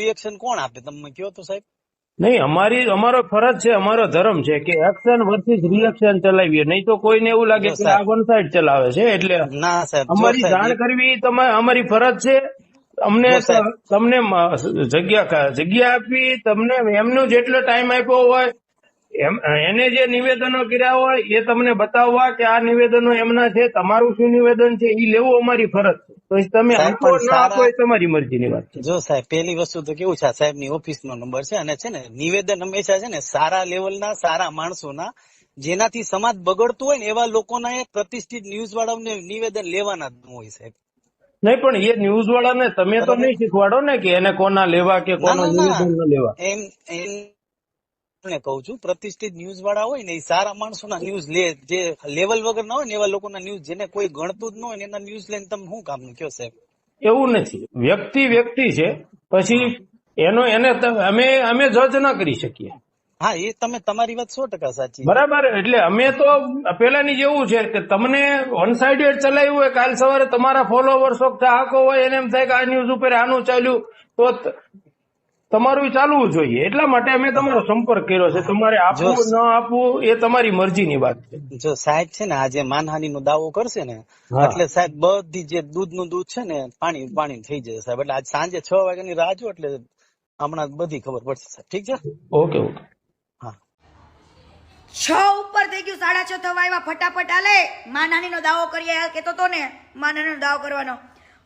Reaction કોણ આપે? તમે કયો તો સાહેબ. નહીં અમારી અમારો ફરજ છે અમારો ધર્મ છે કે એક્શન વર્સિસ રિએક્શન ચલાવીએ. નહીં તો કોઈને એવું લાગે કે આ વન સાઈડ ચલાવે છે એટલે ના સાહેબ અમારી જાણ કરવી તમા- અમારી ફરજ છે. અમને તમને જગ્યા જગ્યા આપી તમને એમનો જેટલો ટાઈમ આપ્યો હોય એમ એને જે નિવેદનો કર્યા હોય એ તમને બતાવવા કે આ નિવેદનો એમના છે તમારું શું નિવેદન છે એ લેવું અમારી ફરજ છે. તો તમે આપો ના આપો સારા- એ તમારી મરજીની વાત છે. જો સાહેબ પેલી વસ્તુ તો કેવું છે આ સાહેબની ઓફિસ નો નંબર છે અને છે ને નિવેદન હંમેશા છે ને સારા લેવલના સારા માણસોના જેનાથી સમાજ બગડતું હોય ને એવા લોકોના પ્રતિષ્ઠિત ન્યૂઝ વાળાઓને નિવેદન લેવાના હોય સાહેબ. નહીં પણ એ ન્યૂઝ વાળાને તમે તો. નહીં શીખવાડો ને કે એને કોના લેવા કે કોના નિવેદન લેવા. એમ એમ ને કહું છું પ્રતિષ્ઠિત ન્યૂઝ વાળા હોય ને એ સારા માણસોના ન્યૂઝ લે જે લેવલ વગર ના હોય ને એવા લોકોના ન્યૂઝ જેને કોઈ ગણતું જ ન હોય એના ન્યૂઝ લઈને તમે શું કામનું કયો સાહેબ? એવું નથી. વ્યક્તિ વ્યક્તિ છે પછી એનો એને અમે અમે જજ ના કરી શકીએ. હા એ તમે તમારી વાત સો ટકા સાચી બરાબર એટલે અમે તો પેલાની જેવું છે કે તમને વન સાઇડેડ ચલાવ્યું હોય કાલ સવારે તમારા ફોલોવર્સો ચાહકો હોય એને એમ થાય કે આ ન્યૂઝ ઉપર આનું ચાલ્યું ત- તમારું ચાલવું જોઈએ. એટલા માટે અમે તમારો સંપર્ક કર્યો છે. તમારે આપવું ન આપવું એ તમારી મરજીની વાત છે. જો સાહેબ છે ને આ જે દાવો કરશે ને હા. એટલે સાહેબ બધી જે દૂધનું દૂધ છે ને પાણી પાણી થઈ જશે સાહેબ. એટલે આજ સાંજે છ વાગ્યાની રાહ જો એટલે હમણાં બધી ખબર પડશે સાહેબ. ઠીક છે? Okay okay. હા. છ ઉપર થઈ ગયું સાડા છ થવા આવ્યા. ફટાફટ આલે મા નાનીનો દાવો કરીએ કેતો તો ને મા દાવો કરવાનો.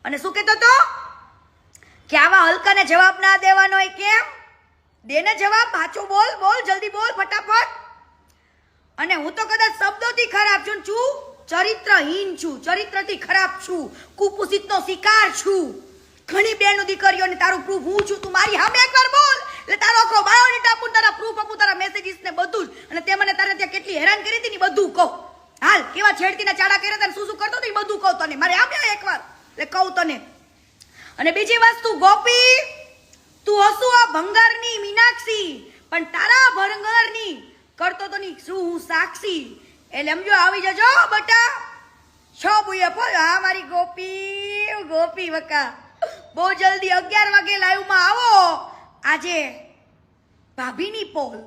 અને શું કેતો તો? કે આવા હલકાને જવાબ ના દેવાનો હોય કેમ? દેને જવાબ, પાછો બોલ બોલ, જલ્દી બોલ, ફટાફટ. અને હું તો કદાચ શબ્દોથી ખરાબ છું છું, ચરિત્રહીન છું, ચરિત્રથી ખરાબ છું કુપુષિતનો શિકાર છું. ઘણી બેનો દીકરીઓને તારું પ્રૂફ હું છું, તું મારી સામે એકવાર બોલ. એટલે તારો આખો બાયોડેટા આપું તારા પ્રૂફ આપું, તારા મેસેજીસ ને બધું જ. અને તે મને તારે ત્યાં કેટલી હેરાન કરી હતી ને બધું કહું. હાલ, કેવા છેડતીના ચાડા કર્યા હતા શું શું કરતો હતો બધું કહું તને. મારે આપ્યા એકવાર. એટલે કહું તને. અને બીજી વસ્તુ, ગોપી, તું હસુ આ ભંગારની મીનાક્ષી, પણ તારા ભંગારની કરતો તો ની શું હું સાક્ષી? એટલે સમજો આવી જજો બટા. છ બુએ પર હા, મારી ગોપી ગોપી વકા. બહુ જલ્દી અગિયાર વાગે લાઈવમાં આવો. આજે ભાભીની પોલ.